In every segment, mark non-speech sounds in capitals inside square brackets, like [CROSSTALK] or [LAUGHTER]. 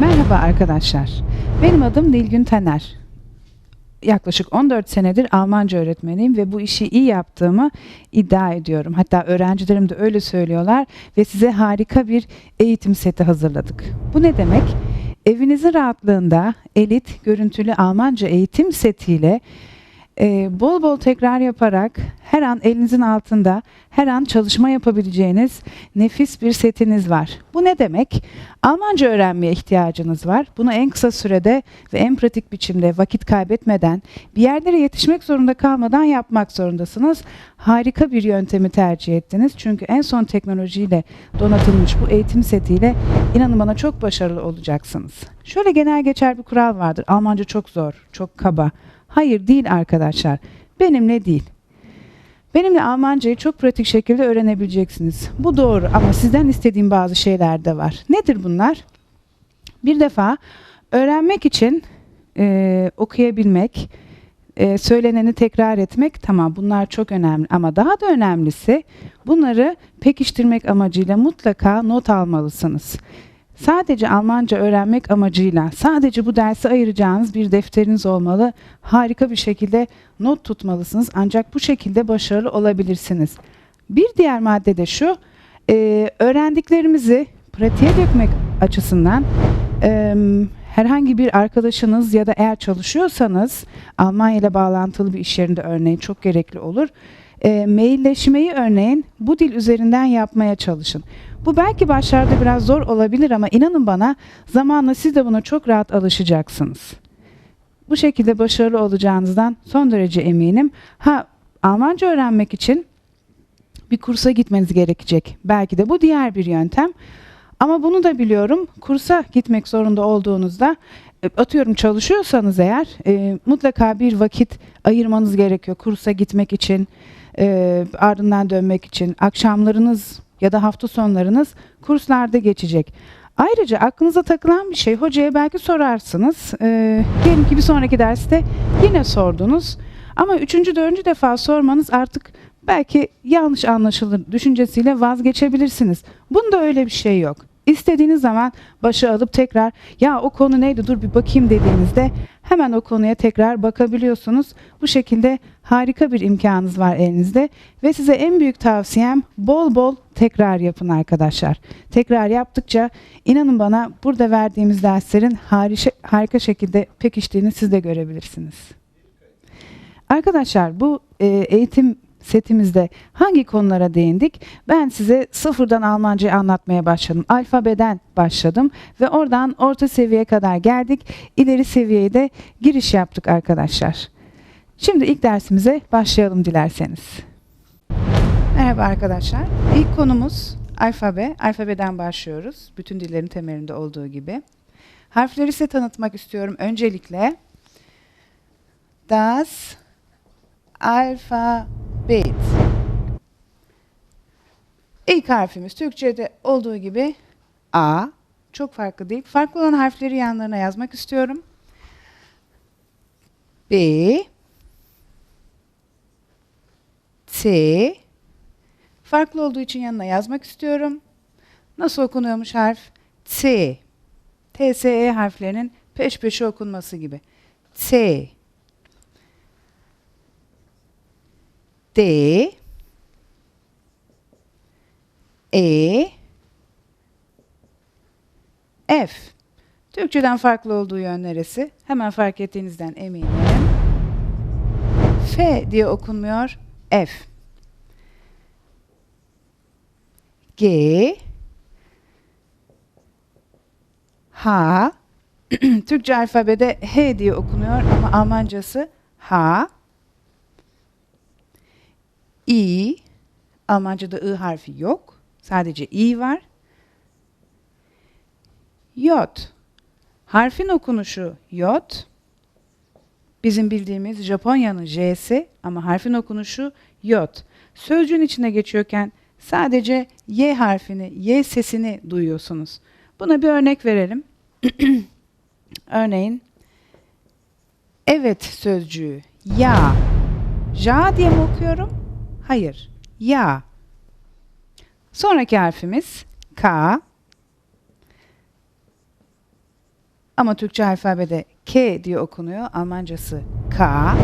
Merhaba arkadaşlar. Benim adım Nilgün Taner. Yaklaşık 14 senedir Almanca öğretmeniyim ve bu işi iyi yaptığımı iddia ediyorum. Hatta öğrencilerim de öyle söylüyorlar ve size harika bir eğitim seti hazırladık. Bu ne demek? Evinizin rahatlığında elit görüntülü Almanca eğitim setiyle e, bol bol tekrar yaparak her an elinizin altında her an çalışma yapabileceğiniz nefis bir setiniz var. Bu ne demek? Almanca öğrenmeye ihtiyacınız var. Bunu en kısa sürede ve en pratik biçimde vakit kaybetmeden bir yerlere yetişmek zorunda kalmadan yapmak zorundasınız. Harika bir yöntemi tercih ettiniz. Çünkü en son teknolojiyle donatılmış bu eğitim setiyle inanın bana çok başarılı olacaksınız. Şöyle genel geçer bir kural vardır. Almanca çok zor, çok kaba. Hayır değil arkadaşlar. Benimle değil. Benimle Almancayı çok pratik şekilde öğrenebileceksiniz. Bu doğru ama sizden istediğim bazı şeyler de var. Nedir bunlar? Bir defa öğrenmek için e, okuyabilmek, e, söyleneni tekrar etmek tamam bunlar çok önemli ama daha da önemlisi bunları pekiştirmek amacıyla mutlaka not almalısınız. Sadece Almanca öğrenmek amacıyla sadece bu dersi ayıracağınız bir defteriniz olmalı. Harika bir şekilde not tutmalısınız ancak bu şekilde başarılı olabilirsiniz. Bir diğer madde de şu, e, öğrendiklerimizi pratiğe dökmek açısından e, herhangi bir arkadaşınız ya da eğer çalışıyorsanız Almanya ile bağlantılı bir iş yerinde örneğin çok gerekli olur. E, mailleşmeyi örneğin bu dil üzerinden yapmaya çalışın. Bu belki başlarda biraz zor olabilir ama inanın bana zamanla siz de buna çok rahat alışacaksınız. Bu şekilde başarılı olacağınızdan son derece eminim. Ha Almanca öğrenmek için bir kursa gitmeniz gerekecek. Belki de bu diğer bir yöntem. Ama bunu da biliyorum. Kursa gitmek zorunda olduğunuzda e, atıyorum çalışıyorsanız eğer e, mutlaka bir vakit ayırmanız gerekiyor kursa gitmek için, e, ardından dönmek için. Akşamlarınız ya da hafta sonlarınız kurslarda geçecek. Ayrıca aklınıza takılan bir şey hocaya belki sorarsınız. Ee, diyelim ki bir sonraki derste yine sordunuz. Ama üçüncü, dördüncü defa sormanız artık belki yanlış anlaşılır düşüncesiyle vazgeçebilirsiniz. Bunda öyle bir şey yok. İstediğiniz zaman başı alıp tekrar ya o konu neydi dur bir bakayım dediğinizde hemen o konuya tekrar bakabiliyorsunuz. Bu şekilde harika bir imkanınız var elinizde ve size en büyük tavsiyem bol bol tekrar yapın arkadaşlar. Tekrar yaptıkça inanın bana burada verdiğimiz derslerin harika, harika şekilde pekiştiğini siz de görebilirsiniz. Arkadaşlar bu e, eğitim setimizde hangi konulara değindik? Ben size sıfırdan Almancayı anlatmaya başladım. Alfabeden başladım ve oradan orta seviyeye kadar geldik. İleri seviyeye de giriş yaptık arkadaşlar. Şimdi ilk dersimize başlayalım dilerseniz. Merhaba arkadaşlar. İlk konumuz alfabe. Alfabeden başlıyoruz. Bütün dillerin temelinde olduğu gibi. Harfleri size tanıtmak istiyorum. Öncelikle das Alphabet. İlk harfimiz Türkçe'de olduğu gibi A. Çok farklı değil. Farklı olan harfleri yanlarına yazmak istiyorum. B. T. Farklı olduğu için yanına yazmak istiyorum. Nasıl okunuyormuş harf? T. T, S, E harflerinin peş peşe okunması gibi. T. D E F. Türkçeden farklı olduğu yön neresi? Hemen fark ettiğinizden eminim. F diye okunmuyor. F. G H [CLEARS THROAT] Türkçe alfabede H diye okunuyor ama Almancası H İ, Almanca'da I harfi yok. Sadece İ var. Yot. Harfin okunuşu yot. Bizim bildiğimiz Japonya'nın J'si ama harfin okunuşu yot. Sözcüğün içine geçiyorken sadece Y harfini, Y sesini duyuyorsunuz. Buna bir örnek verelim. [CLEARS THROAT] Örneğin evet sözcüğü ya. Ja diye mi okuyorum? Hayır. Ya. Sonraki harfimiz K. Ama Türkçe alfabede K diye okunuyor. Almancası K.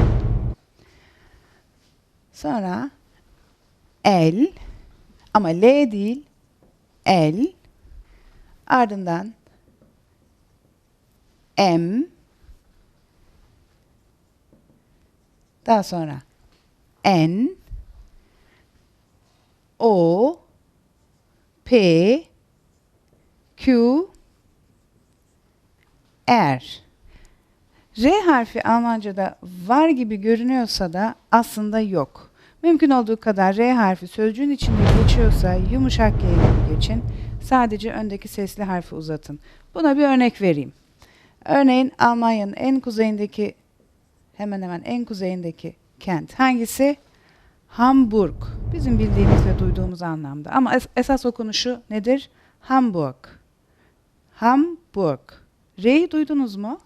Sonra L ama L değil L. Ardından M. Daha sonra N. O. P. Q. R. R harfi Almanca'da var gibi görünüyorsa da aslında yok. Mümkün olduğu kadar R harfi sözcüğün içinde geçiyorsa yumuşak G gibi geçin. Sadece öndeki sesli harfi uzatın. Buna bir örnek vereyim. Örneğin Almanya'nın en kuzeyindeki hemen hemen en kuzeyindeki kent hangisi? Hamburg. Bizim bildiğimiz ve duyduğumuz anlamda. Ama es- esas okunuşu nedir? Hamburg. Hamburg. R'yi duydunuz mu?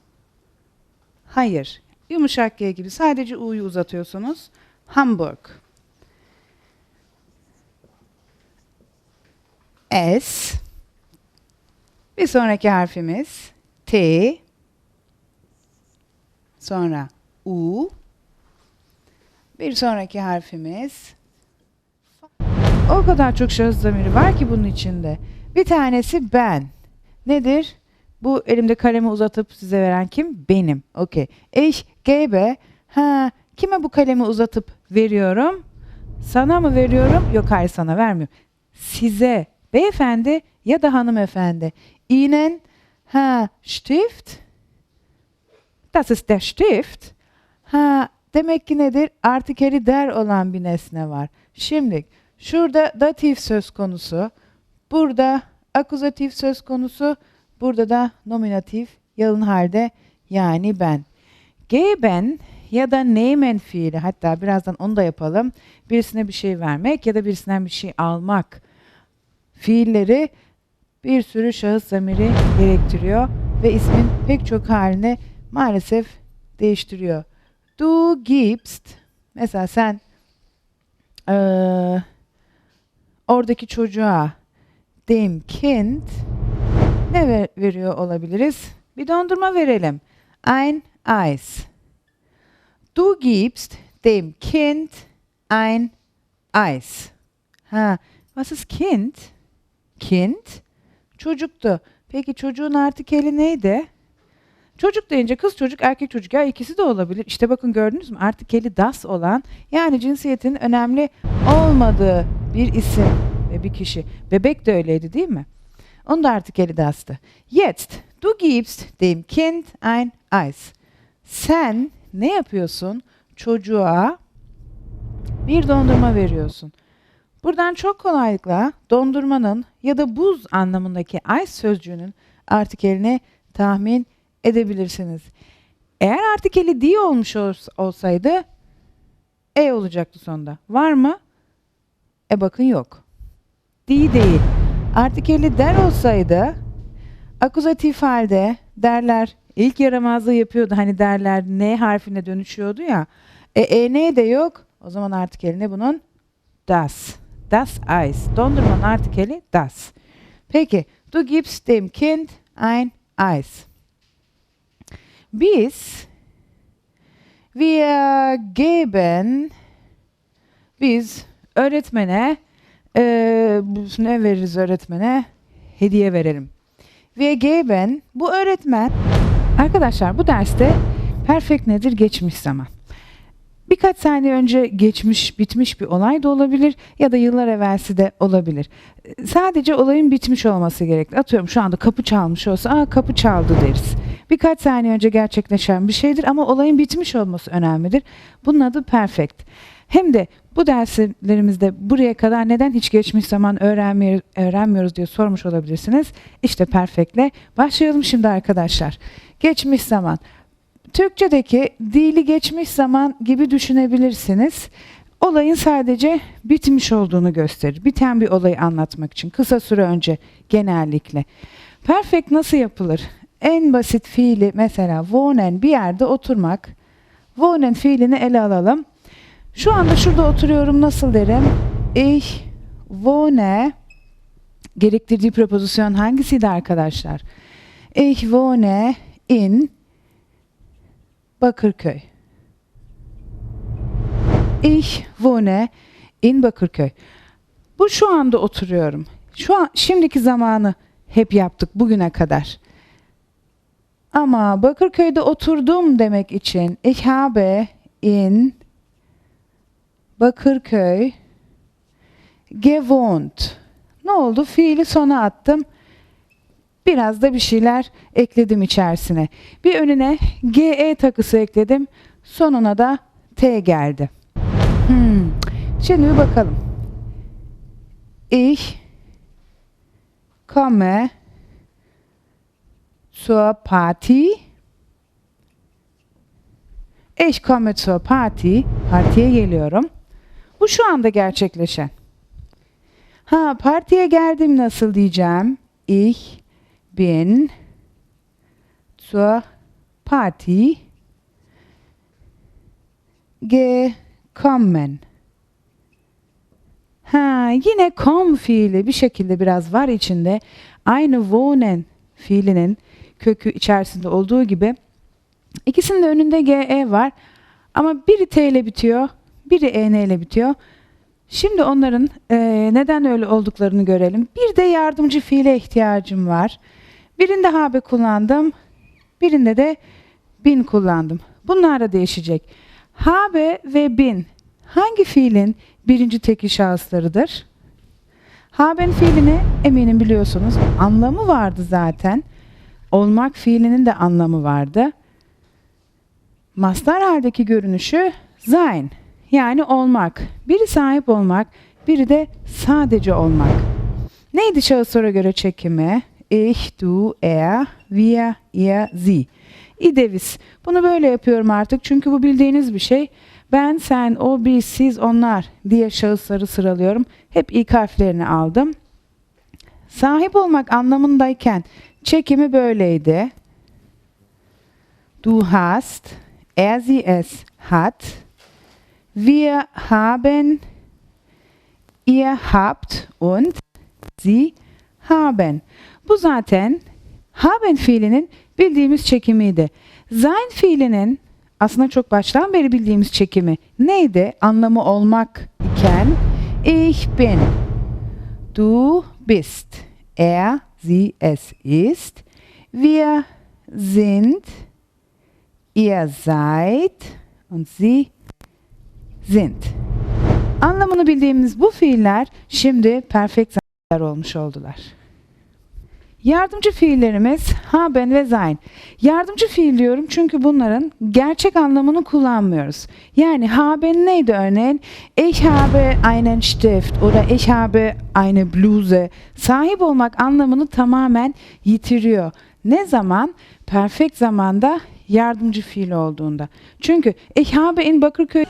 Hayır. Yumuşak G gibi sadece U'yu uzatıyorsunuz. Hamburg. S. Bir sonraki harfimiz T. Sonra U. Bir sonraki harfimiz o kadar çok şahıs zamiri var ki bunun içinde. Bir tanesi ben. Nedir? Bu elimde kalemi uzatıp size veren kim? Benim. Okey. Ich gebe. Ha, kime bu kalemi uzatıp veriyorum? Sana mı veriyorum? Yok hayır sana vermiyorum. Size. Beyefendi ya da hanımefendi. Ihnen. Ha, Stift. Das ist der Stift. Ha, demek ki nedir? Artikeli der olan bir nesne var. Şimdi şurada datif söz konusu. Burada akuzatif söz konusu. Burada da nominatif yalın halde yani ben. Geben ya da nehmen fiili hatta birazdan onu da yapalım. Birisine bir şey vermek ya da birisinden bir şey almak fiilleri bir sürü şahıs zamiri gerektiriyor ve ismin pek çok halini maalesef değiştiriyor. Du gibst mesela sen eee, oradaki çocuğa dem Kind ne ver- veriyor olabiliriz? Bir dondurma verelim. Ein Eis. Du gibst dem Kind ein Eis. Ha, was ist Kind? Kind? Çocuktu. Peki çocuğun artikeli neydi? Çocuk deyince kız çocuk, erkek çocuk ya ikisi de olabilir. İşte bakın gördünüz mü? Artikeli das olan yani cinsiyetin önemli olmadığı bir isim ve bir kişi. Bebek de öyleydi değil mi? Onun da artikeli das'tı. Jetzt, du gibst dem Kind ein Eis. Sen ne yapıyorsun? Çocuğa bir dondurma veriyorsun. Buradan çok kolaylıkla dondurmanın ya da buz anlamındaki ice sözcüğünün artikelini tahmin edebilirsiniz. Eğer artikeli di olmuş ols- olsaydı e olacaktı sonda. Var mı? E bakın yok. Di değil. Artikeli der olsaydı akuzatif halde derler ilk yaramazlığı yapıyordu. Hani derler ne harfine dönüşüyordu ya. E, e ne de yok. O zaman artikeli ne bunun? Das. Das Eis. Dondurmanın artikeli das. Peki. Du gibst dem Kind ein Eis. Biz wir geben biz öğretmene eee, ne veririz öğretmene? Hediye verelim. Wir geben bu öğretmen arkadaşlar bu derste perfect nedir? Geçmiş zaman. Birkaç saniye önce geçmiş, bitmiş bir olay da olabilir ya da yıllar evvelsi de olabilir. Sadece olayın bitmiş olması gerekli. Atıyorum şu anda kapı çalmış olsa, aa kapı çaldı deriz. Birkaç saniye önce gerçekleşen bir şeydir ama olayın bitmiş olması önemlidir. Bunun adı perfect. Hem de bu derslerimizde buraya kadar neden hiç geçmiş zaman öğrenmiyoruz, diye sormuş olabilirsiniz. İşte perfect'le başlayalım şimdi arkadaşlar. Geçmiş zaman. Türkçedeki dili geçmiş zaman gibi düşünebilirsiniz. Olayın sadece bitmiş olduğunu gösterir. Biten bir olayı anlatmak için kısa süre önce genellikle. Perfect nasıl yapılır? En basit fiili mesela wohnen bir yerde oturmak. Wohnen fiilini ele alalım. Şu anda şurada oturuyorum nasıl derim? Ich wohne gerektirdiği prepozisyon hangisiydi arkadaşlar? Ich wohne in Bakırköy. Ich wohne in Bakırköy. Bu şu anda oturuyorum. Şu an şimdiki zamanı hep yaptık bugüne kadar. Ama Bakırköy'de oturdum demek için ich habe in Bakırköy gewohnt. Ne oldu? Fiili sona attım. Biraz da bir şeyler ekledim içerisine. Bir önüne GE takısı ekledim. Sonuna da T geldi. Hmm. Şimdi bir bakalım. Ich komme zur Party. Ich komme zur Party. Partiye geliyorum. Bu şu anda gerçekleşen. Ha partiye geldim nasıl diyeceğim? Ich bin zur Party gekommen. Ha yine kom fiili bir şekilde biraz var içinde. Aynı wohnen fiilinin kökü içerisinde olduğu gibi ikisinin de önünde ge var. Ama biri t ile bitiyor, biri en ile bitiyor. Şimdi onların eee, neden öyle olduklarını görelim. Bir de yardımcı fiile ihtiyacım var. Birinde habe kullandım, birinde de bin kullandım. Bunlar da değişecek. Habe ve bin hangi fiilin birinci tekil şahıslarıdır? Haben fiilini eminim biliyorsunuz. Anlamı vardı zaten. Olmak fiilinin de anlamı vardı. Mastar haldeki görünüşü sein yani olmak. Biri sahip olmak, biri de sadece olmak. Neydi şahıslara göre çekimi? Ich, du, er, wir, ihr, sie. İdevis. Bunu böyle yapıyorum artık çünkü bu bildiğiniz bir şey. Ben, sen, o, biz, siz, onlar diye şahısları sıralıyorum. Hep ilk harflerini aldım. Sahip olmak anlamındayken çekimi böyleydi. Du hast, er, sie, es hat. Wir haben, ihr habt und sie haben. Bu zaten haben fiilinin bildiğimiz çekimiydi. Sein fiilinin aslında çok baştan beri bildiğimiz çekimi neydi? Anlamı olmak iken ich bin, du bist, er, sie, es ist, wir sind, ihr seid und sie sind. Anlamını bildiğimiz bu fiiller şimdi perfect olmuş oldular. Yardımcı fiillerimiz haben ve sein. Yardımcı fiil diyorum çünkü bunların gerçek anlamını kullanmıyoruz. Yani haben neydi örneğin? Ich habe einen Stift oder ich habe eine Bluse. Sahip olmak anlamını tamamen yitiriyor. Ne zaman? Perfect zamanda yardımcı fiil olduğunda. Çünkü ich habe in Bakırköy